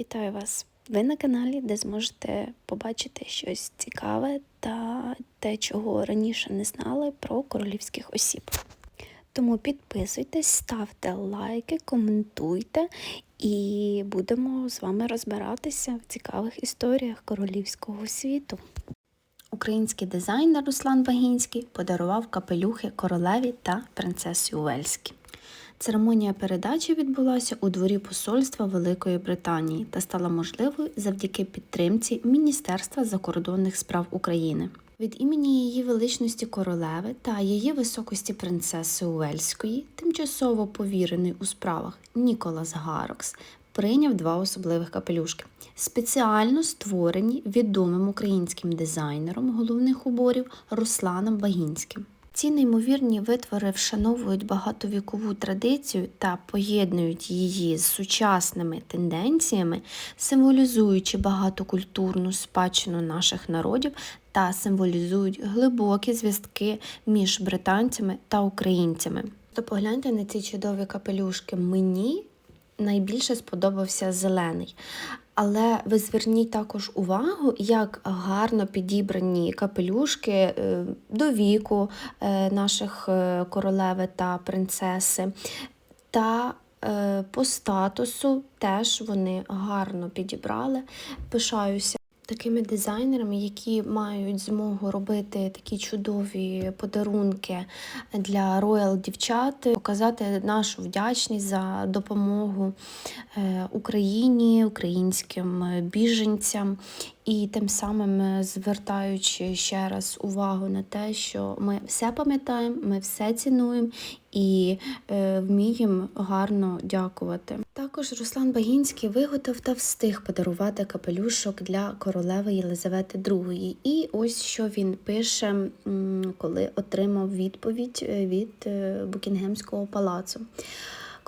Вітаю вас! Ви на каналі, де зможете побачити щось цікаве та те, чого раніше не знали про королівських осіб. Тому підписуйтесь, ставте лайки, коментуйте і будемо з вами розбиратися в цікавих історіях королівського світу. Український дизайнер Руслан Вагінський подарував капелюхи королеві та принцесі Уельській. Церемонія передачі відбулася у дворі посольства Великої Британії та стала можливою завдяки підтримці Міністерства закордонних справ України. Від імені її величності королеви та її високості принцеси Уельської, тимчасово повірений у справах Ніколас Гарокс, прийняв два особливих капелюшки, спеціально створені відомим українським дизайнером головних уборів Русланом Багінським. Ці неймовірні витвори вшановують багатовікову традицію та поєднують її з сучасними тенденціями, символізуючи багатокультурну спадщину наших народів та символізують глибокі зв'язки між британцями та українцями. То погляньте на ці чудові капелюшки. Мені найбільше сподобався зелений. Але ви зверніть також увагу, як гарно підібрані капелюшки е, до віку е, наших е, королеви та принцеси. Та по статусу теж вони гарно підібрали. Пишаюся такими дизайнерами, які мають змогу робити такі чудові подарунки для роял дівчат, показати нашу вдячність за допомогу е, Україні, українським біженцям. І тим самим звертаючи ще раз увагу на те, що ми все пам'ятаємо, ми все цінуємо і е, вміємо гарно дякувати. Також Руслан Багінський виготовив та встиг подарувати капелюшок для королеви Єлизавети II. І ось що він пише, коли отримав відповідь е, від е, Букінгемського палацу.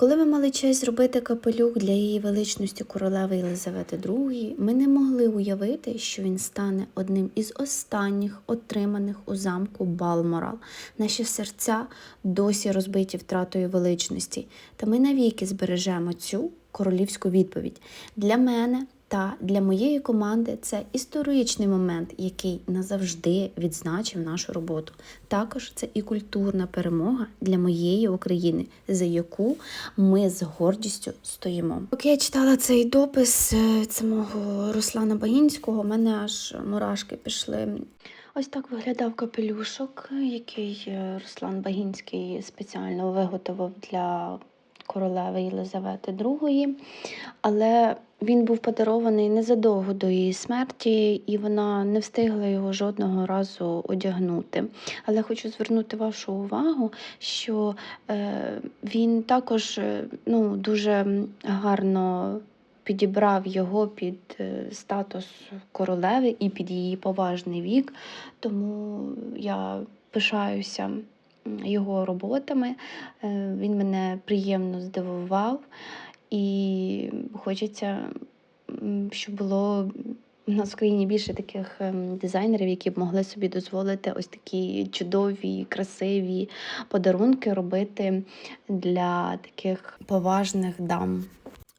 Коли ми мали честь зробити капелюх для її величності королеви Єлизавети II, ми не могли уявити, що він стане одним із останніх отриманих у замку Балморал. Наші серця досі розбиті втратою величності, та ми навіки збережемо цю королівську відповідь. Для мене та для моєї команди це історичний момент, який назавжди відзначив нашу роботу. Також це і культурна перемога для моєї України, за яку ми з гордістю стоїмо. Поки я читала цей допис е, самого Руслана Багінського, у мене аж мурашки пішли. Ось так виглядав капелюшок, який е, Руслан Багінський спеціально виготовив для королеви Єлизавети II, але він був подарований незадовго до її смерті, і вона не встигла його жодного разу одягнути. Але хочу звернути вашу увагу, що е, він також е, ну, дуже гарно підібрав його під е, статус королеви і під її поважний вік, тому я пишаюся його роботами. Він мене приємно здивував, і хочеться, щоб було у нас в країні більше таких ем, дизайнерів, які б могли собі дозволити ось такі чудові, красиві подарунки робити для таких поважних дам.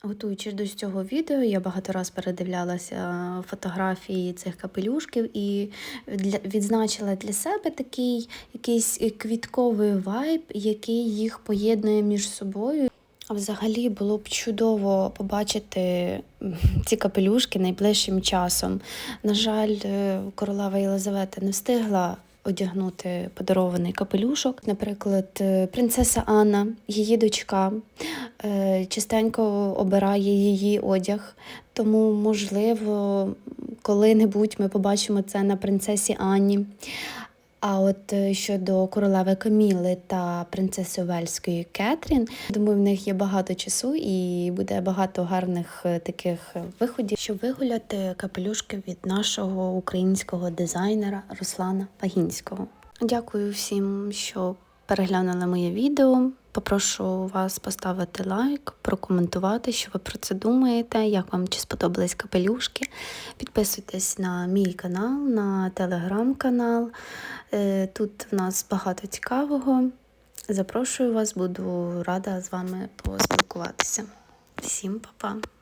Готуючись до цього відео, я багато раз передивлялася фотографії цих капелюшків і для, відзначила для себе такий якийсь квітковий вайб, який їх поєднує між собою. А взагалі було б чудово побачити ці капелюшки найближчим часом. На жаль, е, королева Єлизавета не встигла одягнути подарований капелюшок. Наприклад, е, принцеса Анна, її дочка, е, частенько обирає її одяг, тому, можливо, коли-небудь ми побачимо це на принцесі Анні. А от е, щодо королеви Каміли та принцеси Вельської Кетрін, думаю, в них є багато часу і буде багато гарних е, таких виходів, щоб вигуляти капелюшки від нашого українського дизайнера Руслана Пагінського. Дякую всім, що переглянули моє відео. Попрошу вас поставити лайк, прокоментувати, що ви про це думаєте, як вам чи сподобались капелюшки. Підписуйтесь на мій канал, на телеграм-канал. Е, тут в нас багато цікавого. Запрошую вас, буду рада з вами поспілкуватися. Всім па-па!